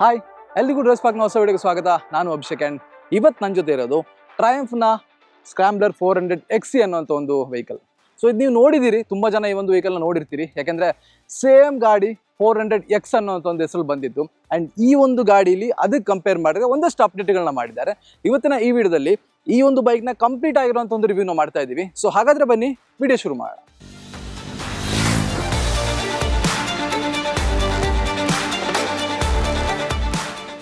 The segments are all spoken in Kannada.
ಹಾಯ್ ಎಲ್ರಿಗೂ ಡ್ರೆಸ್ ಪಾಕ್ನ ಹೊಸ ವಿಡಿಯೋಗೆ ಸ್ವಾಗತ. ನಾನು ಅಭಿಷೇಕ್ ಅಂಡ್ ಇವತ್ತು ನನ್ನ ಜೊತೆ ಇರೋದು ಟ್ರಯಂಫ್ನ ಸ್ಕ್ರಾಂಬ್ಲರ್ ಫೋರ್ ಹಂಡ್ರೆಡ್ ಎಕ್ಸಿ ಅನ್ನೋಂಥ ಒಂದು ವೆಹಿಕಲ್ ಸೊ ಇದು ನೀವು ನೋಡಿದ್ದೀರಿ, ತುಂಬ ಜನ ಈ ಒಂದು ವೆಹಿಕಲ್ನ ನೋಡಿರ್ತೀರಿ. ಯಾಕೆಂದರೆ ಸೇಮ್ ಗಾಡಿ ಫೋರ್ ಹಂಡ್ರೆಡ್ ಎಕ್ಸ್ ಅನ್ನೋಂಥ ಒಂದು ಹೆಸರು ಬಂದಿತ್ತು ಆ್ಯಂಡ್ ಈ ಒಂದು ಗಾಡೀಲಿ ಅದಕ್ಕೆ ಕಂಪೇರ್ ಮಾಡಿದ್ರೆ ಒಂದಷ್ಟು ಅಪ್ಡೇಟ್ಗಳನ್ನ ಮಾಡಿದ್ದಾರೆ. ಇವತ್ತಿನ ಈ ವಿಡಿಯೋದಲ್ಲಿ ಈ ಒಂದು ಬೈಕ್ನ ಕಂಪ್ಲೀಟ್ ಆಗಿರುವಂಥ ಒಂದು ರಿವ್ಯೂನ ಮಾಡ್ತಾ ಇದ್ದೀವಿ. ಸೊ ಹಾಗಾದರೆ ಬನ್ನಿ ವಿಡಿಯೋ ಶುರು ಮಾಡೋಣ.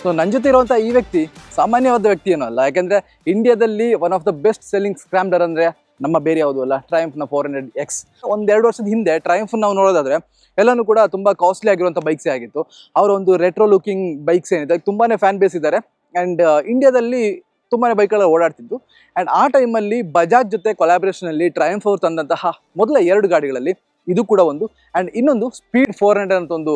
ಸೊ ನನ್ನ ಜೊತೆ ಇರುವಂಥ ಈ ವ್ಯಕ್ತಿ ಸಾಮಾನ್ಯವಾದ ವ್ಯಕ್ತಿ ಏನೂ ಅಲ್ಲ. ಯಾಕೆಂದ್ರೆ ಇಂಡಿಯಾದಲ್ಲಿ one of the best selling scrambler ಅಂದ್ರೆ ನಮ್ಮ ಬೇರೆ ಯಾವುದು ಅಲ್ಲ ಟ್ರಯಂಫ್ನ ಫೋರ್ ಹಂಡ್ರೆಡ್ ಎಕ್ಸ್ ಒಂದೆರಡು ವರ್ಷದ ಹಿಂದೆ ಟ್ರಯಂಫ್ ನಾವು ನೋಡೋದಾದ್ರೆ ಎಲ್ಲನೂ ಕೂಡ ತುಂಬಾ ಕಾಸ್ಟ್ಲಿ ಆಗಿರುವಂಥ ಬೈಕ್ಸೇ ಆಗಿತ್ತು. ಅವರ ಒಂದು ರೆಟ್ರೋ ಲುಕಿಂಗ್ ಬೈಕ್ಸ್ ಏನಿದೆ ತುಂಬಾನೇ ಫ್ಯಾನ್ ಬೇಸ್ ಇದ್ದಾರೆ. ಆ್ಯಂಡ್ ಇಂಡಿಯಾದಲ್ಲಿ ತುಂಬಾನೇ ಬೈಕ್ಗಳು ಓಡಾಡ್ತಿದ್ದು ಆ್ಯಂಡ್ ಆ ಟೈಮಲ್ಲಿ ಬಜಾಜ್ ಜೊತೆ ಕೊಲಾಬ್ರೇಷನಲ್ಲಿ ಟ್ರಯಂಫ್ ಅವರು ತಂದಂತಹ ಮೊದಲ ಎರಡು ಗಾಡಿಗಳಲ್ಲಿ ಇದು ಕೂಡ ಒಂದು. ಆ್ಯಂಡ್ ಇನ್ನೊಂದು ಸ್ಪೀಡ್ ಫೋರ್ ಹಂಡ್ರೆಡ್ ಅಂತ ಒಂದು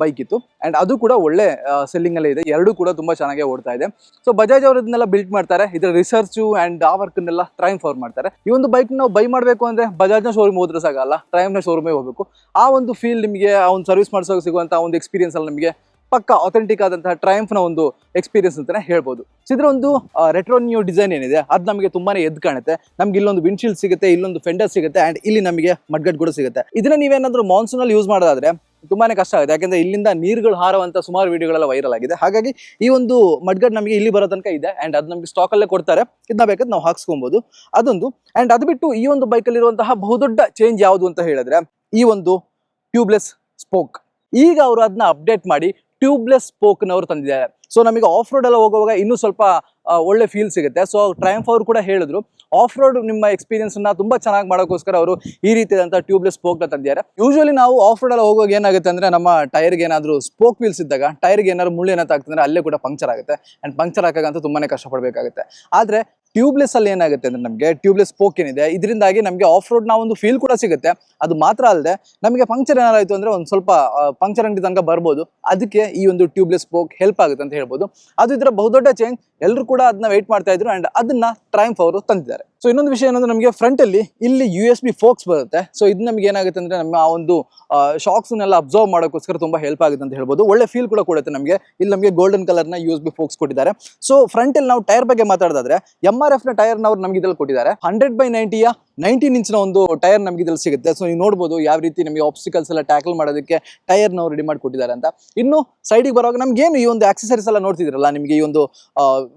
ಬೈಕ್ ಇತ್ತು. ಆ್ಯಂಡ್ ಅದು ಕೂಡ ಒಳ್ಳೆ ಸೆಲ್ಲಿಂಗ್ ಅಲ್ಲೇ ಇದೆ. ಎರಡು ಕೂಡ ತುಂಬಾ ಚೆನ್ನಾಗಿ ಓಡ್ತಾ ಇದೆ. ಸೊ ಬಜಾಜ್ ಅವರು ಇದನ್ನೆಲ್ಲ ಬಿಲ್ಡ್ ಮಾಡ್ತಾರೆ. ಇದರ ರಿಸರ್ಚು ಆ್ಯಂಡ್ ಆ ವರ್ಕ್ನೆಲ್ಲ ಟ್ರೈಮ್ ಫೋರ್ ಮಾಡ್ತಾರೆ. ಈ ಒಂದು ಬೈಕ್ ನಾವು ಬೈ ಮಾಡಬೇಕು ಅಂದ್ರೆ ಬಜಾಜ್ನ ಶೋರೂಮ್ ಹೋದ್ರೆ ಸಾಕಲ್ಲ ಟ್ರೈಮ್ನ ಶೋರೂಮೇ ಹೋಗಬೇಕು. ಆ ಒಂದು ಫೀಲ್ ನಿಮಗೆ, ಆ ಒಂದು ಸರ್ವಿಸ್ ಮಾಡಿಸೋಕೆ ಸಿಗುವಂಥ ಒಂದು ಎಕ್ಸ್ಪೀರಿಯನ್ಸ್ ಅಲ್ಲಿ ನಿಮಗೆ ಪಕ್ಕ ಅಥೆಂಟಿಕ್ ಆದಂತಹ ಟ್ರಯಂಫ್ನ ಒಂದು ಎಕ್ಸ್ಪೀರಿಯನ್ಸ್ ಅಂತಾನೆ ಹೇಳ್ಬೋದು. ಇದರ ಒಂದು ರೆಟ್ರೋ ನ್ಯೂ ಡಿಸೈನ್ ಏನಿದೆ, ಅದು ನಮಗೆ ತುಂಬಾನೇ ಎದ್ದು ಕಾಣುತ್ತೆ. ನಮ್ಗೆ ಇಲ್ಲೊಂದು ವಿಂಡ್ಶೀಲ್ಡ್ ಸಿಗುತ್ತೆ, ಇಲ್ಲೊಂದು ಫೆಂಡರ್ ಸಿಗುತ್ತೆ ಅಂಡ್ ಇಲ್ಲಿ ನಮಗೆ ಮಡ್ಗಡ್ ಕೂಡ ಸಿಗುತ್ತೆ. ಇದನ್ನ ನೀವೇನಾದ್ರೂ ಮಾನ್ಸೂನ್ ಅಲ್ಲಿ ಯೂಸ್ ಮಾಡೋದಾದ್ರೆ ತುಂಬಾನೇ ಕಷ್ಟ ಆಗುತ್ತೆ. ಯಾಕಂದ್ರೆ ಇಲ್ಲಿಂದ ನೀರುಗಳು ಹಾರುವಂತ ಸುಮಾರು ವಿಡಿಯೋಗಳೆಲ್ಲ ವೈರಲ್ ಆಗಿದೆ. ಹಾಗಾಗಿ ಈ ಒಂದು ಮಡ್ಗಡ್ ನಮಗೆ ಇಲ್ಲಿ ಬರೋ ತನಕ ಇದೆ ಅಂಡ್ ಅದು ನಮಗೆ ಸ್ಟಾಕ್ ಅಲ್ಲೇ ಕೊಡ್ತಾರೆ. ಇದನ್ನ ಬೇಕಾದ್ರೆ ನಾವು ಹಾಕ್ಸ್ಕೊಬಹುದು ಅದೊಂದು ಅಂಡ್ ಅದು ಬಿಟ್ಟು ಈ ಒಂದು ಬೈಕಲ್ಲಿ ಇರುವಂತಹ ಬಹುದೊಡ್ಡ ಚೇಂಜ್ ಯಾವುದು ಅಂತ ಹೇಳಿದ್ರೆ, ಈ ಒಂದು ಟ್ಯೂಬ್ಲೆಸ್ ಸ್ಪೋಕ್ ಈಗ ಅವರು ಅದನ್ನ ಅಪ್ಡೇಟ್ ಮಾಡಿ ಟ್ಯೂಬ್ಲೆಸ್ ಸ್ಪೋಕ್ನವರು ತಂದಿದ್ದಾರೆ. ಸೊ ನಮಗೆ ಆಫ್ ರೋಡ್ ಎಲ್ಲ ಹೋಗುವಾಗ ಇನ್ನೂ ಸ್ವಲ್ಪ ಒಳ್ಳೆ ಫೀಲ್ ಸಿಗುತ್ತೆ. ಸೊ ಟ್ರಯಂಫ್ ಅವರು ಕೂಡ ಹೇಳಿದ್ರು ಆಫ್ ರೋಡ್ ನಿಮ್ಮ ಎಕ್ಸ್ಪೀರಿಯನ್ಸ್ ತುಂಬ ತುಂಬಾ ಚೆನ್ನಾಗಿ ಮಾಡೋಕ್ಕೋಸ್ಕರ ಅವರು ಈ ರೀತಿಯಾದಂಥ ಟ್ಯೂಬ್ಲೆಸ್ ಸ್ಪೋಕ್ನ ತಂದಿದ್ದಾರೆ. ಯೂಶುವಲಿ ನಾವು ಆಫ್ ರೋಡ್ ಎಲ್ಲ ಹೋಗುವಾಗ ಏನಾಗುತ್ತೆ ಅಂದ್ರೆ, ನಮ್ಮ ಟೈರ್ಗೆ ಏನಾದರೂ ಸ್ಪೋಕ್ ವೀಲ್ಸ್ ಇದ್ದಾಗ ಟೈರ್ಗೆ ಏನಾದ್ರು ಮುಳ್ಳು ಏನಾದ್ರು ಆಗ್ತಂದ್ರೆ ಅಲ್ಲೇ ಕೂಡ ಪಂಕ್ಚರ್ ಆಗುತ್ತೆ. ಅಂಡ್ ಪಂಕ್ಚರ್ ಹಾಕಾಗಂತೂ ತುಂಬಾನೇ ಕಷ್ಟಪಡಬೇಕಾಗುತ್ತೆ. ಆದ್ರೆ ಟ್ಯೂಬ್ಲೆಸ್ ಅಲ್ಲಿ ಏನಾಗುತ್ತೆ ಅಂದ್ರೆ ನಮಗೆ ಟ್ಯೂಬ್ಲೆಸ್ ಸ್ಪೋಕ್ ಏನಿದೆ, ಇದರಿಂದಾಗಿ ನಮಗೆ ಆಫ್ ರೋಡ್ನ ಒಂದು ಫೀಲ್ ಕೂಡ ಸಿಗುತ್ತೆ. ಅದು ಮಾತ್ರ ಅಲ್ಲದೆ ನಮಗೆ ಪಂಕ್ಚರ್ ಏನಾರಾಯಿತು ಅಂದ್ರೆ ಒಂದು ಸ್ವಲ್ಪ ಪಂಕ್ಚರ್ ಅಂಗಡಿ ತನಕ ಬರ್ಬೋದು. ಅದಕ್ಕೆ ಈ ಒಂದು ಟ್ಯೂಬ್ಲೆಸ್ ಸ್ಪೋಕ್ ಹೆಲ್ಪ್ ಆಗುತ್ತೆ ಅಂತ ಹೇಳ್ಬೋದು. ಅದು ಇದರ ಬಹುದೊಡ್ಡ ಚೇಂಜ್ ಎಲ್ಲರೂ ಕೂಡ ಅದನ್ನ ವೇಟ್ ಮಾಡ್ತಾ ಇದ್ರು ಅಂಡ್ ಅದನ್ನ ಟ್ರೈಂಫ್ ಅವರು ತಂದಿದ್ದಾರೆ. ಸೊ ಇನ್ನೊಂದು ವಿಷಯ ಏನಂದ್ರೆ ನಮಗೆ ಫ್ರಂಟ್ ಅಲ್ಲಿ ಇಲ್ಲಿ ಯು ಎಸ್ ಬಿ ಫೋಕ್ಸ್ ಬರುತ್ತೆ. ಸೊ ಇದು ನಮಗೆ ಏನಾಗುತ್ತೆ ಅಂದ್ರೆ ನಮ್ಮ ಆ ಒಂದು ಶಾಕ್ಸ್ ನೆಲ್ಲ ಅಬ್ಸರ್ವ್ ಮಾಡೋಕ್ಕೋಸ್ಕರ ತುಂಬಾ ಹೆಲ್ಪ್ ಆಗುತ್ತೆ ಅಂತ ಹೇಳ್ಬೋದು. ಒಳ್ಳೆ ಫೀಲ್ ಕೂಡ ಕೊಡುತ್ತೆ ನಮಗೆ. ಇಲ್ಲಿ ನಮಗೆ ಗೋಲ್ಡನ್ ಕಲರ್ನ ಎಸ್ ಬಿ ಫೋಕ್ಸ್ ಕೊಟ್ಟಿದ್ದಾರೆ. ಸೊ ಫ್ರಂಟ್ ಅಲ್ಲಿ ನಾವು ಟೈರ್ ಬಗ್ಗೆ ಮಾತಾಡೋದಾದ್ರೆ ಎಂ ಆರ್ ಎಫ್ನ ಟೈರ್ ನಾವು ನಮಗೆ ಇದ್ರಲ್ಲಿ ಕೊಟ್ಟಿದ್ದಾರೆ. ಹಂಡ್ರೆಡ್ ಬೈ ನೈಂಟಿಯ ನೈನ್ಟೀನ್ ಇಂಚಿನ ಒಂದು ಟೈರ್ ನಮಗೆ ಇದ್ರಲ್ಲಿ ಸಿಗುತ್ತೆ. ಸೊ ನೀವು ನೋಡ್ಬೋದು ಯಾವ ರೀತಿ ನಮಗೆ ಆಬ್ಸ್ಟಿಕಲ್ಸ್ ಎಲ್ಲ ಟ್ಯಾಕಲ್ ಮಾಡೋದಕ್ಕೆ ಟೈರ್ ಅವ್ರು ರೆಡಿ ಮಾಡಿ ಕೊಟ್ಟಿದ್ದಾರೆ ಅಂತ. ಇನ್ನು ಸೈಡಿಗೆ ಬರುವಾಗ ನಮ್ಗೆ ಏನು ಈ ಒಂದು ಆಕ್ಸೆಸರೀಸ್ ಎಲ್ಲ ನೋಡ್ತಿದ್ರಲ್ಲ ನಿಮಗೆ ಈ ಒಂದು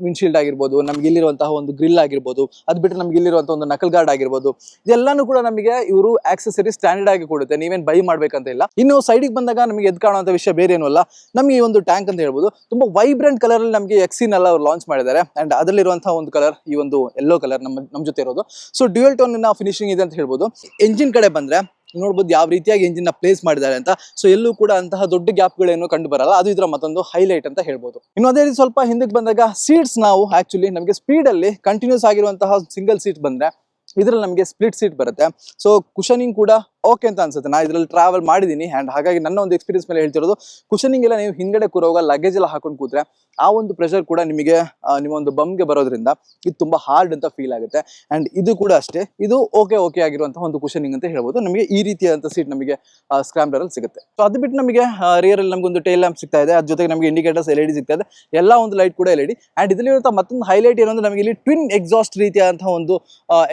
ವಿಂಡ್ಶೀಲ್ಡ್ ಆಗಿರ್ಬೋದು, ನಮ್ಗೆ ಇಲ್ಲಿರುವಂತಹ ಒಂದು ಗ್ರಿಲ್ ಆಗಿರ್ಬೋದು ಅದು ಬಿಟ್ಟರೆ ನಮ್ಗೆ ಇಲ್ಲಿರುವಂತಹ ಒಂದು ನಕಲ್ ಗಾರ್ಡ್ ಆಗಿರ್ಬೋದು, ಇದೆಲ್ಲಾನು ಕೂಡ ನಮಗೆ ಇವರು ಆಕ್ಸೆಸರಿ ಸ್ಟ್ಯಾಂಡರ್ಡ್ ಆಗಿ ಕೊಡುತ್ತೆ. ನೀವೇನು ಬೈ ಮಾಡ್ಬೇಕಂತ ಇಲ್ಲ. ಇನ್ನು ಸೈಡಿಗೆ ಬಂದಾಗ ನಮಗೆ ಎದ್ದು ಕಾಣುವಂತ ವಿಷಯ ಬೇರೆ ಏನೂ ಅಲ್ಲ. ನಮಗೆ ಈ ಒಂದು ಟ್ಯಾಂಕ್ ಅಂತ ಹೇಳ್ಬೋದು. ತುಂಬಾ ವೈಬ್ರೆಂಟ್ ಕಲರ್ ಅಲ್ಲಿ ನಮಗೆ ಎಕ್ಸಿನ್ ಎಲ್ಲ ಅವ್ರು ಲಾಂಚ್ ಮಾಡಿದ್ದಾರೆ. ಅಂಡ್ ಅದರಲ್ಲಿರುವಂತಹ ಒಂದು ಕಲರ್ ಈ ಒಂದು ಎಲ್ಲೋ ಕಲರ್ ನಮ್ಮ ನಮ್ಮ ಜೊತೆ ಇರೋದು. ಸೊ ಡ್ಯೂಯಲ್ ಟೋನ್ ಫಿನಿಶಿಂಗ್ ಇದೆ ಅಂತ ಹೇಳ್ಬೋದು. ಎಂಜಿನ್ ಕಡೆ ಬಂದ್ರೆ ನೋಡ್ಬೋದು ಯಾವ ರೀತಿಯಾಗಿ ಎಂಜಿನ್ನ ಪ್ಲೇಸ್ ಮಾಡಿದ್ದಾರೆ ಅಂತ. ಸೊ ಎಲ್ಲೂ ಕೂಡ ಅಂತಹ ದೊಡ್ಡ ಗ್ಯಾಪ್ಗಳೇನು ಕಂಡು ಬರಲ್ಲ. ಅದು ಇದರ ಮತ್ತೊಂದು ಹೈಲೈಟ್ ಅಂತ ಹೇಳ್ಬೋದು. ಇನ್ನು ಅದೇ ರೀತಿ ಸ್ವಲ್ಪ ಹಿಂದಕ್ಕೆ ಬಂದಾಗ ಸೀಟ್ಸ್ ನಾವು ಆಕ್ಚುಲಿ ನಮಗೆ ಸ್ಪೀಡ್ ಅಲ್ಲಿ ಕಂಟಿನ್ಯೂಸ್ ಆಗಿರುವಂತಹ ಸಿಂಗಲ್ ಸೀಟ್ ಬಂದ್ರೆ, ಇದ್ರಲ್ಲಿ ನಮಗೆ ಸ್ಪ್ಲಿಟ್ ಸೀಟ್ ಬರುತ್ತೆ. ಸೊ ಕುಷನಿಂಗ್ ಕೂಡ ಓಕೆ ಅಂತ ಅನ್ಸುತ್ತೆ. ನಾ ಇದ್ರಲ್ಲಿ ಟ್ರಾವೆಲ್ ಮಾಡಿದ್ದೀನಿ ಆ್ಯಂಡ್ ಹಾಗಾಗಿ ನನ್ನ ಒಂದು ಎಕ್ಸ್ಪೀರಿಯನ್ಸ್ ಮೇಲೆ ಹೇಳ್ತಿರೋದು ಕುಷನಿಂಗ್ ಎಲ್ಲ ನೀವು ಹಿಂಗಡೆ ಕೂರೋವಾಗ ಲಗೇಜ್ ಎಲ್ಲ ಹಾಕೊಂಡು ಕೂತ್ರೆ ಆ ಒಂದು ಪ್ರೆಷರ್ ಕೂಡ ನಿಮಗೆ ನಿಮ್ಮ ಒಂದು ಬಮ್ಗೆ ಬರೋದ್ರಿಂದ ಇದು ತುಂಬಾ ಹಾರ್ಡ್ ಅಂತ ಫೀಲ್ ಆಗುತ್ತೆ. ಅಂಡ್ ಇದು ಕೂಡ ಅಷ್ಟೇ. ಇದು ಓಕೆ ಓಕೆ ಆಗಿರುವಂತಹ ಒಂದು ಕುಷನಿಂಗ್ ಅಂತ ಹೇಳ್ಬೋದು. ನಮಗೆ ಈ ರೀತಿಯಾದಂಥ ಸೀಟ್ ನಮಗೆ ಸ್ಕ್ರಾಂಬ್ಲರ್ ಅಲ್ಲಿ ಸಿಗುತ್ತೆ. ಸೊ ಅದು ಬಿಟ್ಟು ನಮಗೆ ರಿಯರ್ ಅಲ್ಲಿ ನಮಗೊಂದು ಟೈಲ್ ಲ್ಯಾಂಪ್ ಸಿಗ್ತಾ ಇದೆ. ಅದ್ರ ಜೊತೆಗೆ ನಮಗೆ ಇಂಡಿಕೇಟರ್ಸ್ ಎಲ್ ಇಡಿ ಸಿಗ್ತಾ ಇದೆ. ಎಲ್ಲ ಒಂದು ಲೈಟ್ ಕೂಡ L E D D and ಇದರಲ್ಲಿರುವಂತಹ ಮತ್ತೊಂದು ಹೈಲೈಟ್ ಏನಂದ್ರೆ ನಮಗೆ ಇಲ್ಲಿ ಟ್ವಿನ್ ಎಕ್ಸಾಸ್ಟ್ ರೀತಿಯಾದಂತಹ ಒಂದು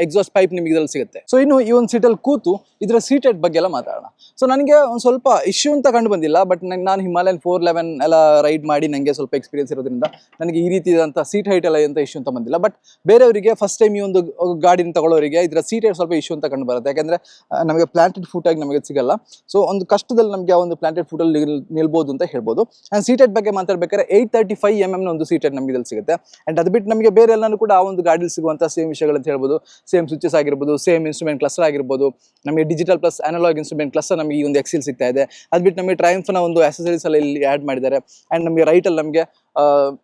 ಎಕ್ಸಾಸ್ಟ್ ಪೈಪ್ ನಿಮಗೆ ಇದರಲ್ಲಿ ಸಿಗುತ್ತೆ. ಸೊ ಇನ್ನು ಈ ಒಂದು ಸೀಟಲ್ಲಿ ಕೂತು, ಇದರ ಸೀಟೆಡ್ ಬಗ್ಗೆ ಎಲ್ಲ ಮಾತಾಡೋಣ. ಸೊ ನನಗೆ ಒಂದು ಸ್ವಲ್ಪ ಇಶ್ಯೂ ಅಂತ ಕಂಡು ಬಂದಿಲ್ಲ ಬಟ್ ನಂಗೆ ನಾನು ಹಿಮಾಲಯನ್ ಫೋರ್ ಲೆವೆನ್ ಎಲ್ಲ ರೈಡ್ ಮಾಡಿ ನನಗೆ ಸ್ವಲ್ಪ ಎಕ್ಸ್ಪೀರಿಯನ್ಸ್ ಇರೋದ್ರಿಂದ ನನಗೆ ಈ ರೀತಿಯಾದಂಥ ಸೀಟ್ ಹೈಟ್ ಎಲ್ಲ ಅಂತ ಇಶ್ಯೂ ಅಂತ ಬಂದಿಲ್ಲ. ಬಟ್ ಬೇರೆಯವರಿಗೆ ಫಸ್ಟ್ ಟೈಮ್ ಈ ಒಂದು ಗಾಡಿನ ತಗೊಳ್ಳೋರಿಗೆ ಇದರ ಸೀಟ್ ಹೈಟ್ ಸ್ವಲ್ಪ ಇಶ್ಯೂ ಅಂತ ಕಂಡು ಬರುತ್ತೆ. ಯಾಕಂದ್ರೆ ನಮಗೆ ಪ್ಲಾಂಟೆಡ್ ಫುಟ್ ಆಗಿ ನಮಗೆ ಸಿಗಲ್ಲ. ಸೊ ಒಂದು ಕಷ್ಟದಲ್ಲಿ ನಮಗೆ ಆ ಒಂದು ಪ್ಲಾಂಟೆಡ್ ಫುಟಲ್ಲಿ ನಿಲ್ಬೋದು ಅಂತ ಹೇಳ್ಬೋದು. ಅಂಡ್ ಸೀಟೆಡ್ ಬಗ್ಗೆ ಮಾತಾಡ್ಬೇಕಾದ್ರೆ ಏಯ್ಟ್ ತರ್ಟಿ ಫೈವ್ ಎಂ ಎಮ್ನ ಒಂದು ಸೀಟೆಡ್ ನಮಗೆ ಇದ್ರಲ್ಲಿ ಸಿಗುತ್ತೆ. ಅಂಡ್ ಅದು ಬಿಟ್ಟು ನಮಗೆ ಬೇರೆ ಎಲ್ಲನೂ ಕೂಡ ಆ ಒಂದು ಗಾಡಿಲಿ ಸಿಗುವಂಥ ಸೇಮ್ ವಿಷಯಗಳಂತ ಹೇಳ್ಬೋದು. ಸೇಮ್ ಸ್ವಿಚಸ್ ಆಗಿರ್ಬೋದು ಸೇಮ್ ಇನ್ಸ್ಟ್ರೂಮೆಂಟ್ ಕ್ಲಸ್ಟರ್ ಆಗಿರ್ಬೋದು. ನಮಗೆ digital plus analogue instrument plus ನಮಗೆ ಈ ಒಂದು ಎಕ್ಸಿಲ್ ಸಿಗ್ತಾ ಇದೆ. ಅದ್ಬಿಟ್ಟು ನಮಗೆ ಟ್ರೈಂಫ್ನ ಒಂದು ಆಕ್ಸಸರೀಸ್ ಅಲ್ಲಿ ಇಲ್ಲಿ ಆ್ಯಡ್ ಮಾಡಿದ್ದಾರೆ. ಅಂಡ್ ನಮಗೆ ರೈಟಲ್ಲಿ ನಮಗೆ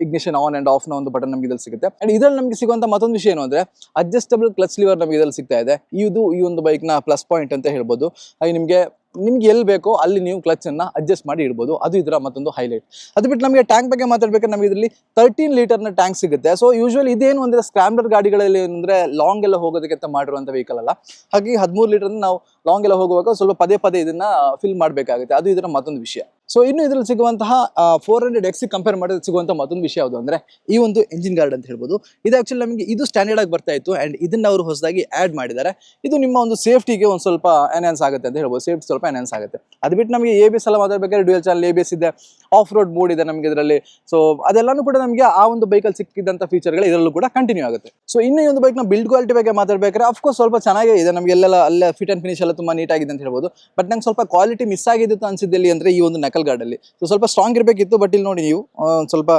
ಇಗ್ನಿಷನ್ ಆನ್ ಅಂಡ್ ಆಫ್ನ ಒಂದು ಬಟನ್ ನಮಗೆ ಇದ್ರಲ್ಲಿ ಸಿಗುತ್ತೆ. ಅಂಡ್ ಇದ್ರಲ್ಲಿ ನಮಗೆ ಸಿಗುವಂತ ಮತ್ತೊಂದು ವಿಷಯ ಏನು ಅಂದ್ರೆ ಅಡ್ಜಸ್ಟಬಲ್ ಕ್ಲಚ್ ಲಿವರ್ ನಮಗೆ ಇದರಲ್ಲಿ ಸಿಗ್ತಾ ಇದೆ. ಇದು ಈ ಒಂದು ಬೈಕ್ನ ಪ್ಲಸ್ ಪಾಯಿಂಟ್ ಅಂತ ಹೇಳ್ಬೋದು. ಹಾಗೆ ನಿಮಗೆ, ನಿಮ್ಗೆ ಎಲ್ಲಿ ಬೇಕೋ ಅಲ್ಲಿ ನೀವು ಕ್ಲಚ್ ಅನ್ನ ಅಡ್ಜಸ್ಟ್ ಮಾಡಿ ಇಡ್ಬೋದು. ಅದು ಇದರ ಮತ್ತೊಂದು ಹೈಲೈಟ್ ಅದು ಬಿಟ್ಟು ನಮಗೆ ಟ್ಯಾಂಕ್ ಬಗ್ಗೆ ಮಾತಾಡ್ಬೇಕಾದ್ರೆ ನಮಗೆ ಇದರಲ್ಲಿ ತರ್ಟೀನ್ ಲೀಟರ್ನ ಟ್ಯಾಂಕ್ ಸಿಗುತ್ತೆ. ಸೊ ಯೂಶುವಲಿ ಇದೇನು ಅಂದ್ರೆ ಸ್ಕ್ರಾಮ್ಲರ್ ಗಾಡಿಗಳಲ್ಲಿ ಏನಂದ್ರೆ ಲಾಂಗ್ ಎಲ್ಲ ಹೋಗೋದಕ್ಕೆ ಅಂತ ಮಾಡಿರುವಂತ ವೆಹಿಕಲ್ ಅಲ್ಲ. ಹಾಗಾಗಿ ಹದಿಮೂರು ಲೀಟರ್ ನಾವು ಲಾಂಗ್ ಎಲ್ಲ ಹೋಗುವಾಗ ಸ್ವಲ್ಪ ಪದೇ ಪದೇ ಇದನ್ನ ಫಿಲ್ ಮಾಡಬೇಕಾಗುತ್ತೆ. ಅದು ಇದರ ಮತ್ತೊಂದು ವಿಷಯ. ಸೊ ಇನ್ನು ಇದರಲ್ಲಿ ಸಿಗುವಂತಹ ಫೋರ್ ಹಂಡ್ರೆಡ್ ಎಕ್ಸ್ ಕಂಪೇರ್ ಮಾಡಿದ್ರೆ ಸಿಗುವಂತಹ ಮತ್ತೊಂದು ವಿಷಯ ಯಾವುದು ಅಂದ್ರೆ, ಈ ಒಂದು ಎಂಜಿನ್ ಗಾರ್ಡ್ ಅಂತ ಹೇಳ್ಬೋದು. ಇದು ಆಕ್ಚುಲಿ ನಮಗೆ ಇದು ಸ್ಟ್ಯಾಂಡರ್ಡ್ ಆಗಿ ಬರ್ತಾ ಇತ್ತು ಅಂಡ್ ಇದನ್ನ ಅವರು ಹೊಸದಾಗಿ ಆಡ್ ಮಾಡಿದ್ದಾರೆ. ಇದು ನಿಮ್ಮ ಒಂದು ಸೇಫ್ಟಿಗೆ ಒಂದು ಸ್ವಲ್ಪ ಎನ್ಹಾನ್ಸ್ ಆಗುತ್ತೆ ಅಂತ ಹೇಳ್ಬೋದು. ಸೇಫ್ಟಿ ಸ್ವಲ್ಪ ಎನ್ಹಾನ್ಸ್ ಆಗುತ್ತೆ. ಅದು ಬಿಟ್ಟು ನಮಗೆ ಎ ಬಿ ಎಸ್ ಎಲ್ಲ ಮಾತಾಡ್ಬೇಕಾದ್ರೆ dual channel A B S ಇದೆ ಆಫ್ ರೋಡ್ ಮೋಡ್ ಇದೆ ನಮಗೆ ಇದರಲ್ಲಿ. ಸೊ ಅದೆಲ್ಲಾನು ಕೂಡ ನಮಗೆ ಆ ಒಂದು ಬೈಕಲ್ಲಿ ಸಿಕ್ಕಿದಂಥ ಫೀಚರ್ಗಳು ಇದರಲ್ಲೂ ಕೂಡ ಕಂಟಿನ್ಯೂ ಆಗುತ್ತೆ. ಸೊ ಇನ್ನೂ ಈ ಒಂದು ಬೈಕ್ನ ಬಿಲ್ಡ್ ಕ್ವಾಲಿಟಿ ಬಗ್ಗೆ ಮಾತಾಡ್ಬೇಕಾದ್ರೆ ಅಫ್ಕೋರ್ಸ್ ಸ್ವಲ್ಪ ಚೆನ್ನಾಗೇ ಇದೆ. ನಮಗೆ ಎಲ್ಲ ಅಲ್ಲೇ ಫಿಟ್ ಅಂಡ್ ಫಿನಿಶ್ ಎಲ್ಲ ತುಂಬಾ ನೀಟಾಗಿದೆ ಅಂತ ಹೇಳ್ಬೋದು. ಬಟ್ ನಂಗೆ ಸ್ವಲ್ಪ ಕ್ವಾಲಿಟಿ ಮಿಸ್ ಆಗಿದ್ದು ಅನ್ಸಿದ್ದಲ್ಲಿ ಅಂದ್ರೆ ಈ ಒಂದು ನಕಲ್ ಗಾರ್ಡಲ್ಲಿ ಸೊ ಸ್ವಲ್ಪ ಸ್ಟ್ರಾಂಗ್ ಇರಬೇಕಿತ್ತು ಬಟ್ ಇಲ್ಲಿ ನೋಡಿ ನೀವು ಸ್ವಲ್ಪ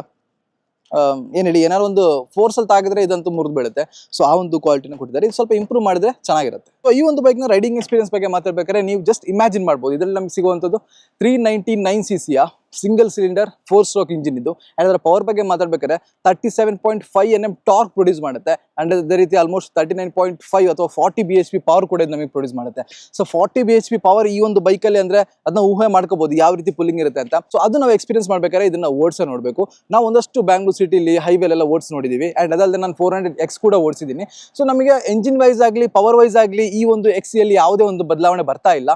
ಏನು ಹೇಳಿ, ಏನಾದ್ರು ಒಂದು ಫೋರ್ಸ್ ಅಲ್ಲಿ ತಾಗಿದ್ರೆ ಇದಂತೂ ಮುರಿದು ಬೀಳುತ್ತೆ. ಸೊ ಆ ಒಂದು ಕ್ವಾಲಿಟಿನ ಕೊಟ್ಟಿದ್ದಾರೆ. ಇದು ಸ್ವಲ್ಪ ಇಂಪ್ರೂವ್ ಮಾಡಿದ್ರೆ ಚೆನ್ನಾಗಿರುತ್ತೆ. ಈ ಒಂದು ಬೈಕ್ನ ರೈಡಿಂಗ್ ಎಕ್ಸ್ಪೀರಿಯನ್ಸ್ ಬಗ್ಗೆ ಮಾತಾಡ್ಬೇಕಾದ್ರೆ ನೀವು ಜಸ್ಟ್ ಇಮ್ಯಾಜಿನ್ ಮಾಡ್ಬೋದು. ಇದರಲ್ಲಿ ನಮ್ಗೆ ಸಿಗುವಂಥದ್ದು ತ್ರೀ ನೈಂಟಿ ನೈನ್ ಸಿ ಸಿಯ single cylinder four stroke engine ಇದು ಅದರ ಪವರ್ ಬಗ್ಗೆ ಮಾತಾಡ್ಬೇಕಾದ್ರೆ thirty seven point five N M torque produce ಮಾಡುತ್ತೆ. ಆ್ಯಂಡ್ ಅದೇ ರೀತಿ almost thirty nine point five ಅಥವಾ forty B H P power ಕೂಡ ನಮಗೆ ಪ್ರೊಡ್ಯೂಸ್ ಮಾಡುತ್ತೆ. So forty B H P power ಈ ಒಂದು ಬೈಕಲ್ಲಿ ಅಂದ್ರೆ ಅದನ್ನ ಊಹೆ ಮಾಡ್ಕೋಬೋದು ಯಾವ ರೀತಿ ಪುಲ್ಲಿಂಗ್ ಇರುತ್ತೆ ಅಂತ. ಸೊ ಅದು ನಾವು ಎಕ್ಸ್ಪೀರಿಯನ್ಸ್ ಮಾಡಬೇಕಾದ್ರೆ ಇದನ್ನ ಓಡಿಸ ನೋಡಬೇಕು. ನಾವು ಒಂದಷ್ಟು ಬ್ಯಾಂಗ್ಳೂರ್ ಸಿಟಿಲಿ ಹೈವೇಲೆಲ್ಲ ಓಡಿಸಿ ನೋಡಿದೀವಿ. ಆ್ಯಂಡ್ ಅದಲ್ಲದೆ ನಾನು ಫೋರ್ ಹಂಡ್ರೆಡ್ ಎಕ್ಸ್ ಕೂಡ ಓಡಿಸಿದ್ದೀನಿ. ಸೊ ನಮಗೆ ಎಂಜಿನ್ ವೈಸ್ ಆಗಲಿ ಪವರ್ ವೈಸ್ ಆಗಲಿ ಈ ಒಂದು ಎಕ್ಸಿಯಲ್ಲಿ ಯಾವುದೇ ಒಂದು ಬದಲಾವಣೆ ಬರ್ತಾ ಇಲ್ಲ.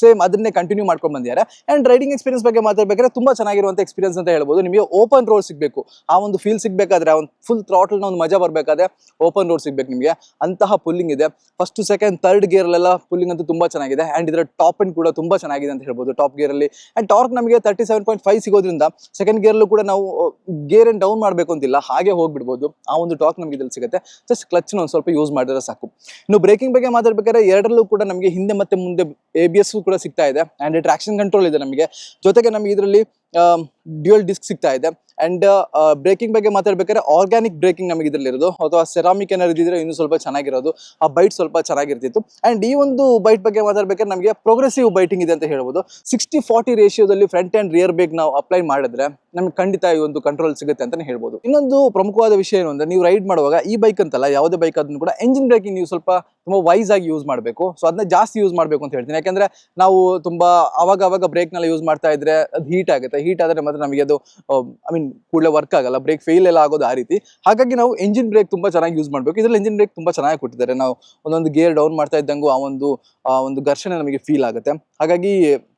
ಸೇಮ್ ಅದನ್ನೇ ಕಂಟಿನ್ಯೂ ಮಾಡ್ಕೊಂಡು ಬಂದಿದ್ದಾರೆ. ಆ್ಯಂಡ್ ರೈಡಿಂಗ್ ಎಕ್ಸ್ಪೀರಿಯನ್ಸ್ ಬಗ್ಗೆ ಮಾತಾಡಬೇಕಾದ್ರೆ ತುಂಬ ಚೆನ್ನಾಗಿರುವಂಥ ಎಕ್ಸ್ಪೀರಿಯನ್ಸ್ ಅಂತ ಹೇಳ್ಬೋದು. ನಿಮಗೆ ಓಪನ್ ರೋಡ್ ಸಿಗಬೇಕು. ಆ ಒಂದು ಫೀಲ್ ಸಿಗಬೇಕಾದ್ರೆ ಒಂದು ಫುಲ್ ಥ್ರಾಟಲ್ನ ಒಂದು ಮಜಾ ಬರಬೇಕಾದ್ರೆ ಓಪನ್ ರೋಡ್ ಸಿಗಬೇಕು ನಿಮಗೆ. ಅಂತಹ ಪುಲ್ಲಿಂಗ್ ಇದೆ. ಫಸ್ಟ್ ಸೆಕೆಂಡ್ ಥರ್ಡ್ ಗೇರಲ್ಲೆಲ್ಲ ಪುಲ್ಲಿಂಗ್ ಅಂತೂ ತುಂಬ ಚೆನ್ನಾಗಿದೆ. ಆ್ಯಂಡ್ ಇದರ ಟಾಪ್ ಅಂಡ್ ಕೂಡ ತುಂಬ ಚೆನ್ನಾಗಿದೆ ಅಂತ ಹೇಳ್ಬೋದು ಟಾಪ್ ಗೇರಲ್ಲಿ ಆ್ಯಂಡ್ ಟಾರ್ಕ್ ನಮಗೆ ತರ್ಟಿ ಸೆವೆನ್ ಪಾಯಿಂಟ್ ಫೈವ್ ಸಿಗೋದ್ರಿಂದ ಸೆಕೆಂಡ್ ಗೇರಲ್ಲೂ ಕೂಡ ನಾವು ಗೇರ್ ಏನು ಡೌನ್ ಮಾಡಬೇಕು ಅಂತಿಲ್ಲ. ಹಾಗೆ ಹೋಗ್ಬಿಡ್ಬೋದು. ಆ ಒಂದು ಟಾರ್ಕ್ ನಮಗೆ ಇದ್ರಲ್ಲಿ ಸಿಗುತ್ತೆ. ಜಸ್ಟ್ ಕ್ಲಚ್ನ ಒಂದು ಸ್ವಲ್ಪ ಯೂಸ್ ಮಾಡಿದ್ರೆ ಸಾಕು. ಇನ್ನು ಬ್ರೇಕಿಂಗ್ ಬಗ್ಗೆ ಮಾತಾಡ್ಬೇಕಾದ್ರೆ ಎರಡರಲ್ಲೂ ಕೂಡ ನಮಗೆ ಹಿಂದೆ ಮತ್ತೆ ಮುಂದೆ ಎ ಬಿ ಕೂಡ ಸಿಗ್ತಾ ಇದೆ. ಆ್ಯಂಡ್ ಟ್ರಾಕ್ಷನ್ ಕಂಟ್ರೋಲ್ ಇದೆ ನಮಗೆ. ಜೊತೆಗೆ ನಮಗೆ ಇದರಲ್ಲಿ ಡ್ಯೂಯಲ್ ಡಿಸ್ಕ್ ಸಿಗ್ತಾ ಇದೆ. ಅಂಡ್ ಬ್ರೇಕಿಂಗ್ ಬಗ್ಗೆ ಮಾತಾಡ್ಬೇಕಾದ್ರೆ ಆರ್ಗ್ಯಾನಿಕ್ ಬ್ರೇಕಿಂಗ್ ನಮಗೆ ಇದರಲ್ಲಿ ಇರೋದು ಅಥವಾ ಸೆರಾಮಿಕ್ ಏನಾದ್ರು ಇದ್ದಿದ್ರೆ ಇನ್ನೂ ಸ್ವಲ್ಪ ಚೆನ್ನಾಗಿರೋದು. ಆ ಬೈಟ್ ಸ್ವಲ್ಪ ಚೆನ್ನಾಗಿರ್ತಿತ್ತು. ಅಂಡ್ ಈ ಒಂದು ಬೈಟ್ ಬಗ್ಗೆ ಮಾತಾಡ್ಬೇಕಾದ್ರೆ ನಮಗೆ ಪ್ರೋಗ್ರೆಸಿವ್ ಬೈಟಿಂಗ್ ಇದೆ ಅಂತ ಹೇಳ್ಬೋದು. ಸಿಕ್ಸ್ಟಿ ಫಾರ್ಟಿ ರೇಷಿಯೋದಲ್ಲಿ ಫ್ರಂಟ್ ಆ್ಯಂಡ್ ರಿಯರ್ ಬ್ರೇಕ್ ನಾವು ಅಪ್ಲೈ ಮಾಡಿದ್ರೆ ನಮ್ಗೆ ಖಂಡಿತ ಈ ಒಂದು ಕಂಟ್ರೋಲ್ ಸಿಗುತ್ತೆ ಅಂತಾನೆ ಹೇಳ್ಬೋದು. ಇನ್ನೊಂದು ಪ್ರಮುಖವಾದ ವಿಷಯ ಏನು ಅಂದರೆ, ನೀವು ರೈಡ್ ಮಾಡುವಾಗ ಈ ಬೈಕ್ ಅಂತಲ್ಲ, ಯಾವುದೇ ಬೈಕ್ ಆದ್ರೂ ಕೂಡ ಎಂಜಿನ್ ಬ್ರೇಕಿಂಗ್ ನೀವು ಸ್ವಲ್ಪ ತುಂಬಾ ವೈಸ್ ಆಗಿ ಯೂಸ್ ಮಾಡಬೇಕು. ಸೊ ಅದನ್ನ ಜಾಸ್ತಿ ಯೂಸ್ ಮಾಡಬೇಕು ಅಂತ ಹೇಳ್ತೀನಿ. ಯಾಕಂದ್ರೆ ನಾವು ತುಂಬಾ ಅವಾಗ ಅವಾಗ ಬ್ರೇಕ್ನೆಲ್ಲ ಯೂಸ್ ಮಾಡ್ತಾ ಇದ್ರೆ ಅದು ಹೀಟ್ ಆಗುತ್ತೆ ಹೀಟ್ ಆದ್ರೆ ಮಾತ್ರ ನಮಗೆ ಅದು ಐ ಮೀನ್ ಕೂಡಲೇ ವರ್ಕ್ ಆಗಲ್ಲ ಬ್ರೇಕ್ ಫೇಲ್ ಎಲ್ಲ ಆಗೋದು ಆ ರೀತಿ. ಹಾಗಾಗಿ ನಾವು ಎಂಜಿನ್ ಬ್ರೇಕ್ ತುಂಬಾ ಚೆನ್ನಾಗಿ ಯೂಸ್ ಮಾಡಬೇಕು. ಇದ್ರಲ್ಲಿ ಎಂಜಿನ್ ಬ್ರೇಕ್ ತುಂಬಾ ಚೆನ್ನಾಗಿ ಕೊಟ್ಟಿದ್ದಾರೆ. ನಾವು ಒಂದೊಂದು ಗೇರ್ ಡೌನ್ ಮಾಡ್ತಾ ಇದ್ದಂಗೂ ಆ ಒಂದು ಆ ಒಂದು ಘರ್ಷಣೆ ನಮಗೆ ಫೀಲ್ ಆಗುತ್ತೆ. ಹಾಗಾಗಿ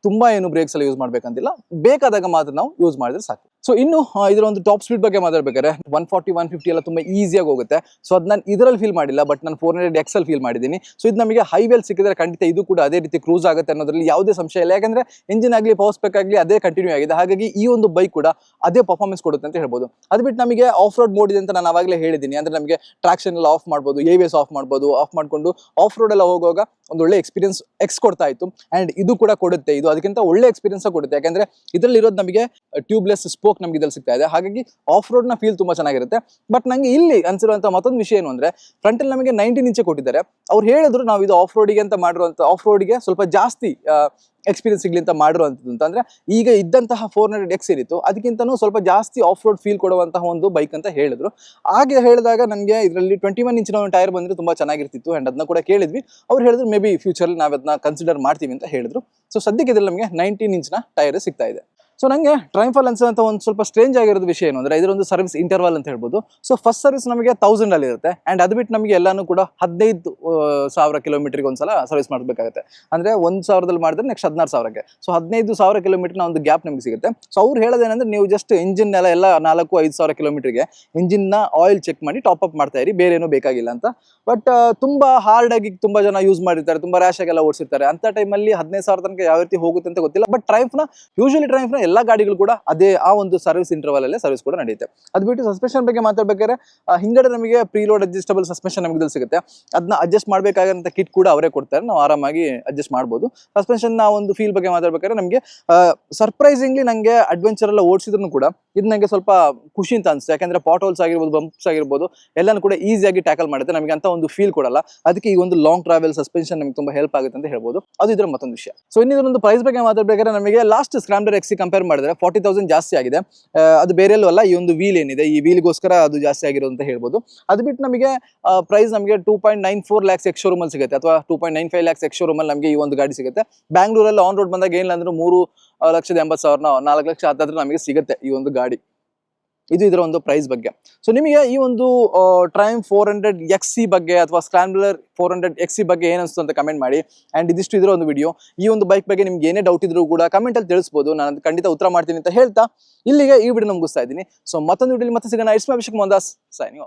ತುಂಬಾ ಏನು ಬ್ರೇಕ್ಸ್ ಎಲ್ಲ ಯೂಸ್ ಮಾಡ್ಬೇಕಂತಿಲ್ಲ. ಬೇಕಾದಾಗ ಮಾತ್ರ ನಾವು ಯೂಸ್ ಮಾಡಿದ್ರೆ ಸಾಕು. ಸೊ ಇನ್ನು ಇದರ ಒಂದು ಟಾಪ್ ಸ್ಪೀಡ್ ಬಗ್ಗೆ ಮಾತಾಡ್ಬೇಕಾದ್ರೆ ಒನ್ ಫಾರ್ಟಿ ಒನ್ ಫಿಫ್ಟಿ ಎಲ್ಲ ತುಂಬ ಈಸಿಯಾಗಿ ಹೋಗುತ್ತೆ. ಸೊ ಅದು ನಾನು ಇದರಲ್ಲಿ ಫೀಲ್ ಮಾಡಿಲ್ಲ ಬಟ್ ನಾನು ಫೋರ್ ಹಂಡ್ರೆಡ್ ಎಕ್ಸ್ ಅಲ್ಲಿ ಫೀಲ್ ಮಾಡಿದ್ದೀನಿ. ಸೊ ಇದು ನಮಗೆ ಹೈವೇಲ್ ಸಿಕ್ಕಿದ್ರೆ ಖಂಡಿತ ಇದು ಕೂಡ ಅದೇ ರೀತಿ ಕ್ರೂಸ್ ಆಗುತ್ತೆ ಅನ್ನೋದ್ರಲ್ಲಿ ಯಾವುದೇ ಸಂಶಯ ಇಲ್ಲ. ಯಾಕಂದ್ರೆ ಇಂಜಿನ್ ಆಗಲಿ ಪವರ್ ಸ್ಪೆಕ್ ಆಗಲಿ ಅದೇ ಕಂಟಿನ್ಯೂ ಆಗಿದೆ. ಹಾಗಾಗಿ ಈ ಒಂದು ಬೈಕ್ ಕೂಡ ಅದೇ ಪರ್ಫಾರ್ಮೆನ್ಸ್ ಕೊಡುತ್ತೆ ಅಂತ ಹೇಳ್ಬೋದು. ಅದು ಬಿಟ್ಟು ನಮಗೆ ಆಫ್ ರೋಡ್ ಮೋಡ್ ಇದೆ ಅಂತ ನಾನು ಆವಾಗಲೇ ಹೇಳಿದ್ದೀನಿ. ಅಂದ್ರೆ ನಮಗೆ ಟ್ರಾಕ್ಷನ್ ಎಲ್ಲ ಆಫ್ ಮಾಡ್ಬೋದು ಎ ವೇಸ್ ಆಫ್ ಮಾಡ್ಬೋದು ಆಫ್ ಮಾಡ್ಕೊಂಡು ಆಫ್ ರೋಡ್ ಎಲ್ಲ ಹೋಗುವಾಗ ಒಂದು ಒಳ್ಳೆ ಎಕ್ಸ್ಪೀರಿಯನ್ಸ್ ಎಕ್ಸ್ ಕೊಡ್ತಾ ಇತ್ತು. ಅಂಡ್ ಇದು ಕೂಡ ಕೊಡುತ್ತೆ. ಇದು ಅದಕ್ಕಿಂತ ಒಳ್ಳೆ ಎಕ್ಸ್ಪೀರಿಯನ್ಸ್ ಕೊಡುತ್ತೆ. ಯಾಕಂದ್ರೆ ಇದರಲ್ಲಿ ಇರೋದು ನಮಗೆ ಟ್ಯೂಬ್ಲೆಸ್ ಸ್ಪೋಕ್ ನಮಗೆ ಇದ್ರಲ್ಲಿ ಸಿಗ್ತಾ ಇದೆ. ಹಾಗಾಗಿ ಆಫ್ ರೋಡ್ನ ಫೀಲ್ ತುಂಬಾ ಚೆನ್ನಾಗಿರುತ್ತೆ. ಬಟ್ ನಂಗೆ ಇಲ್ಲಿ ಅನ್ಸಿರುವಂತ ಮತ್ತೊಂದು ವಿಷಯ ಏನು ಅಂದ್ರೆ ಫ್ರಂಟ್ ಅಲ್ಲಿ ನಮಗೆ ನೈನ್ಟೀನ್ ಇಂಚೆ ಕೊಟ್ಟಿದ್ದಾರೆ. ಅವ್ರು ಹೇಳಿದ್ರು ನಾವು ಇದು ಆಫ್ ರೋಡಿಗೆ ಅಂತ ಮಾಡಿರುವಂತ ಆಫ್ ರೋಡಿಗೆ ಸ್ವಲ್ಪ ಜಾಸ್ತಿ ಎಕ್ಸ್ಪೀರಿಯನ್ಸ್ ಸಿಗ್ಲಿ ಅಂತ ಮಾಡಿರುವಂಥದ್ದು ಅಂತಂದ್ರೆ ಈಗ ಇದ್ದಂತಹ ಫೋರ್ ಹಂಡ್ರೆಡ್ ಎಕ್ಸ್ ಇರಿತ್ತು ಅದಕ್ಕಿಂತನೂ ಸ್ವಲ್ಪ ಜಾಸ್ತಿ ಆಫ್ ರೋಡ್ ಫೀಲ್ ಕೊಡುವಂತಹ ಒಂದು ಬೈಕ್ ಅಂತ ಹೇಳಿದ್ರು. ಹಾಗೆ ಹೇಳಿದಾಗ ನನಗೆ ಇದರಲ್ಲಿ ಟ್ವೆಂಟಿ ಒನ್ ಇಂಚಿನ ಒಂದು ಟೈರ್ ಬಂದ್ರೆ ತುಂಬಾ ಚೆನ್ನಾಗಿರ್ತಿತ್ತು ಅಂಡ್ ಅದನ್ನ ಕೂಡ ಕೇಳಿದ್ವಿ. ಅವ್ರು ಹೇಳಿದ್ರು ಮೇ ಬಿ ಫ್ಯೂಚರ್ ನಾವು ಅದನ್ನ ಕನ್ಸಿಡರ್ ಮಾಡ್ತೀವಿ ಅಂತ ಹೇಳಿದ್ರು. ಸೊ ಸದ್ಯಕ್ಕೆ ಇದ್ರಲ್ಲಿ ನಮಗೆ ನೈನ್ಟೀನ್ ಇಂಚಿನ ಟೈರ್ ಸಿಗ್ತಾ ಇದೆ. ಸೊ ನನಗೆ ಟ್ರೈಂಫಲ್ ಅಂತ ಒಂದು ಸ್ವಲ್ಪ ಸ್ಟ್ರೇಂಜ್ ಆಗಿರೋದು ವಿಷಯ ಏನು ಅಂದರೆ, ಇದರೊಂದು ಸರ್ವಿಸ್ ಇಂಟರ್ವಲ್ ಅಂತ ಹೇಳ್ಬೋದು. ಸೊ ಫಸ್ಟ್ ಸರ್ವಿಸ್ ನಮಗೆ ತೌಸಂಡ್ ಅಲ್ಲಿ ಇರುತ್ತೆ. ಆ್ಯಂಡ್ ಅದು ಬಿಟ್ಟು ನಮಗೆ ಎಲ್ಲಾನು ಕೂಡ ಹದಿನೈದು ಸಾವಿರ ಕಿಲೋಮೀಟರ್ಗೆ ಒಂದ್ಸಲ ಸರ್ವಿಸ್ ಮಾಡಬೇಕಾಗುತ್ತೆ. ಅಂದರೆ ಒಂದು ಸಾವಿರದಲ್ಲಿ ಮಾಡಿದ್ರೆ ನೆಕ್ಸ್ಟ್ ಹದಿನಾರು ಸಾವಿರಕ್ಕೆ. ಸೊ ಹದಿನೈದು ಸಾವಿರ ಕಿಲೋಮೀಟರ್ನ ಒಂದು ಗ್ಯಾಪ್ ನಮಗೆ ಸಿಗುತ್ತೆ. ಸೊ ಅವ್ರು ಹೇಳೋದೇನೆಂದ್ರೆ, ನೀವು ಜಸ್ಟ್ ಇಂಜಿನ್ ಎಲ್ಲ ಎಲ್ಲ ನಾಲ್ಕು, ಐದು ಸಾವಿರ ಕಿಲೋಮೀಟ್ರಿಗೆ ಇಂಜಿನ್ನ ಆಯಿಲ್ ಚೆಕ್ ಮಾಡಿ ಟಾಪ್ ಅಪ್ ಮಾಡ್ತಾ ಇರಿ, ಬೇರೆ ಏನೂ ಬೇಕಾಗಿಲ್ಲ ಅಂತ. ಬಟ್ ತುಂಬಾ ಹಾರ್ಡ್ ಆಗಿ ತುಂಬಾ ಜನ ಯೂಸ್ ಮಾಡಿರ್ತಾರೆ, ತುಂಬಾ ರ್ಯಾಶ್ ಆಗೆಲ್ಲ ಓಡಿಸಿರ್ತಾರೆ. ಅಂತ ಟೈಮಲ್ಲಿ ಹದಿನೈದು ಸಾವಿರ ತನಕ ಯಾವ ರೀತಿ ಹೋಗುತ್ತೆ ಅಂತ ಗೊತ್ತಿಲ್ಲ. ಬಟ್ ಟ್ರೈಫ್ನ ಯೂಶಲಿ ಟ್ರೈಫ್ನ ಎಲ್ಲ ಗಾಡಿಗಳು ಕೂಡ ಅದೇ ಆ ಒಂದು ಸರ್ವಿಸ್ ಇಂಟರ್ವಲ್ ಅಲ್ಲೇ ಸರ್ವಿಸ್ ಕೂಡ ನಡೆಯುತ್ತೆ. ಅದು ಬಿಟ್ಟು ಸಸ್ಪೆನ್ಷನ್ ಬಗ್ಗೆ ಮಾತಾಡ್ಬೇಕಾದ್ರೆ ಹಿಂಗಡೆ ನಮಗೆ ಪ್ರೀಲೋಡ್ ಅಡ್ಜಸ್ಟಬಲ್ ಸಸ್ಪೆನ್ಷನ್ ನಮಗೆ ಸಿಗುತ್ತೆ. ಅದನ್ನ ಅಡ್ಜಸ್ಟ್ ಮಾಡಬೇಕಾಗಂತ ಕಿಟ್ ಕೂಡ ಅವರೇ ಕೊಡ್ತಾರೆ. ನಾವು ಆರಾಮಾಗಿ ಅಡ್ಜಸ್ಟ್ ಮಾಡ್ಬೋದು. ಸಸ್ಪೆನ್ಷನ್ನ ಒಂದು ಫೀಲ್ ಬಗ್ಗೆ ಮಾತಾಡ್ಬೇಕಾದ್ರೆ ನಮಗೆ ಸರ್ಪ್ರೈಸಿಂಗ್ಲಿ ನಂಗೆ ಅಡ್ವೆಂಚರ್ ಎಲ್ಲ ಓಡಿಸಿದ್ರು ಕೂಡ ಇದು ನಂಗೆ ಸ್ವಲ್ಪ ಖುಷಿ ಅಂತ ಅನ್ಸುತ್ತೆ. ಯಾಕಂದ್ರೆ ಪಾಟ್ ಹೋಲ್ಸ್ ಆಗಿರ್ಬೋದು ಬಂಪ್ಸ್ ಆಗಿರ್ಬೋದು, ಎಲ್ಲಾನು ಕೂಡ ಈಸಿಯಾಗಿ ಟ್ಯಾಕಲ್ ಮಾಡುತ್ತೆ. ನಮಗೆ ಅಂತ ಒಂದು ಫೀಲ್ ಕೊಡಲ್ಲ. ಅದಕ್ಕೆ ಈ ಒಂದು ಲಾಂಗ್ ಟ್ರಾವೆಲ್ ಸಸ್ಪೆನ್ಷನ್ ನಮಗೆ ತುಂಬಾ ಹೆಲ್ಪ್ ಆಗುತ್ತೆ ಅಂತ ಹೇಳ್ಬೋದು. ಅದು ಇದರ ಮತ್ತೊಂದು ವಿಷಯ. ಸೊ ಇನ್ನೊಂದು ಪ್ರೈಸ್ ಬಗ್ಗೆ ಮಾತಾಡ್ಬೇಕಾದ್ರೆ ನಮಗೆ ಲಾಸ್ಟ್ ಸ್ಕ್ರಾಮ್ಡರ್ ಎಕ್ಸಿ ಕಂಪೇರ್ ಮಾಡಿದ್ರೆ ಫಾರ್ಟಿ ತೌಸಂಡ್ ಜಾಸ್ತಿ ಆಗಿದೆ. ಅದು ಬೇರೆಲ್ಲೂ ಅಲ್ಲ, ಈ ಒಂದು ವೀಲ್ ಏನಿದೆ, ಈ ವೀಲ್ಗೋಸ್ಕರ ಅದು ಜಾಸ್ತಿ ಆಗಿರೋ ಅಂತ ಹೇಳ್ಬೋದು. ಅದು ಬಿಟ್ಟು ನಮಗೆ ಪ್ರೈಸ್ ನಮಗೆ two point nine four lakhs ex ಶೋರೂಮಲ್ಲಿ ಸಿಗುತ್ತೆ, ಅಥವಾ two point nine five lakhs ex ಶೋರೂಮಲ್ಲಿ ನಮಗೆ ಈ ಒಂದು ಗಾಡಿ ಸಿಗುತ್ತೆ. ಬ್ಯಾಂಗ್ಳೂರಲ್ಲಿ ಆನ್ ರೋಡ್ ಬಂದಾಗ ಏನಿಲ್ಲ ಅಂದ್ರೆ ಮೂರು ಲಕ್ಷದ ಎಂಬತ್ತು ಸಾವಿರ ನಾಲ್ಕು ಲಕ್ಷ ಹತ್ತಾದ್ರೂ ನಮಗೆ ಸಿಗುತ್ತೆ ಈ ಒಂದು ಗಾಡಿ. ಇದು ಇದರ ಒಂದು ಪ್ರೈಸ್ ಬಗ್ಗೆ. ಸೊ ನಿಮಗೆ ಈ ಒಂದು ಟ್ರೈಮ್ ಫೋರ್ ಹಂಡ್ರೆಡ್ ಎಕ್ಸ್ ಬಗ್ಗೆ ಅಥವಾ ಸ್ಕ್ರಾಂಬ್ಲರ್ ಫೋರ್ ಹಂಡ್ರೆಡ್ ಎಕ್ಸ್ ಬಗ್ಗೆ ಏನಿಸ್ತು ಅಂತ ಕಮೆಂಟ್ ಮಾಡಿ. ಆ್ಯಂಡ್ ಇದಿಷ್ಟು ಇದರ ಒಂದು ವಿಡಿಯೋ ಈ ಒಂದು ಬೈಕ್ ಬಗ್ಗೆ ನಿಮ್ಗೆ ಏನೇ ಡೌಟ್ ಇದ್ರೂ ಕೂಡ ಕಮೆಂಟಲ್ಲಿ ತಿಳಿಸ್ಬೋದು. ನಾನು ಖಂಡಿತ ಉತ್ತರ ಮಾಡ್ತೀನಿ ಅಂತ ಹೇಳ್ತಾ ಇಲ್ಲಿಗೆ ಈ ವಿಡಿಯೋ ಮುಗಿಸ್ತಾ ಇದ್ದೀನಿ. ಸೊ ಮತ್ತೊಂದು ವಿಡಿಯೋಲಿ ಮತ್ತೆ ಸಿಗೋಣ. It's my Abhishek Mondas signing